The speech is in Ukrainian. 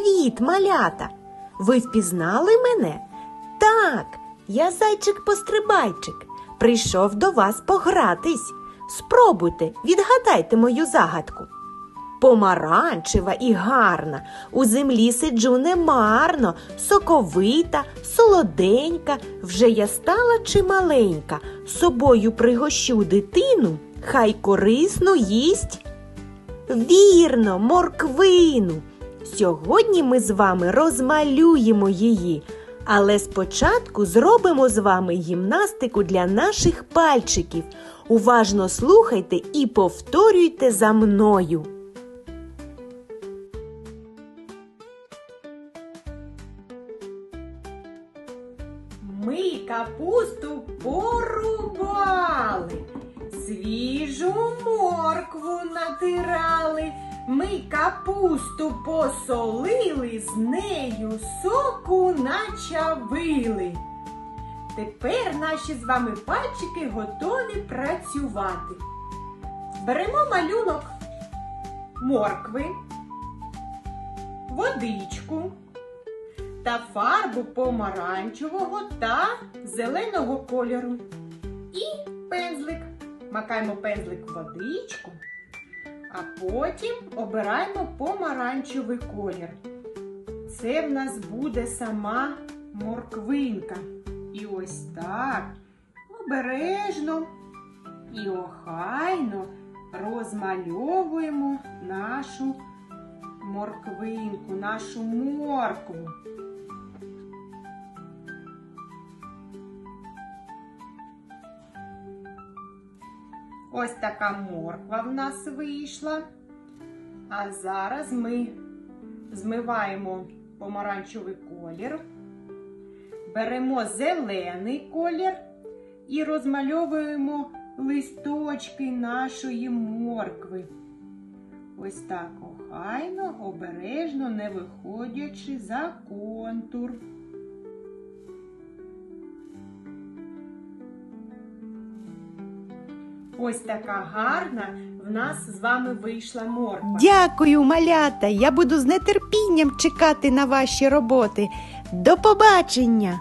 Привіт, малята! Ви впізнали мене? Так, я зайчик-пострибайчик. Прийшов до вас погратись. Спробуйте, відгадайте мою загадку. Помаранчева і гарна, у землі сиджу немарно, соковита, солоденька, вже я стала чималенька, собою пригощу дитину, хай корисну їсть. Вірно, морквину. Сьогодні ми з вами розмалюємо її, але спочатку зробимо з вами гімнастику для наших пальчиків. Уважно слухайте і повторюйте за мною. Ми капусту порубали, свіжу моркву натирали. Капусту посолили, з нею соку начавили. Тепер наші з вами пальчики готові працювати. Беремо малюнок моркви, водичку та фарбу помаранчевого та зеленого кольору. І пензлик. Макаємо пензлик в водичку, а потім обираємо помаранчевий колір. Це в нас буде сама морквинка. І ось так обережно і охайно розмальовуємо нашу морквинку, нашу моркву. Ось така морква в нас вийшла. А зараз ми змиваємо помаранчевий колір, беремо зелений колір і розмальовуємо листочки нашої моркви. Ось так охайно, обережно, не виходячи за контур. Ось така гарна в нас з вами вийшла морква. Дякую, малята. Я буду з нетерпінням чекати на ваші роботи. До побачення!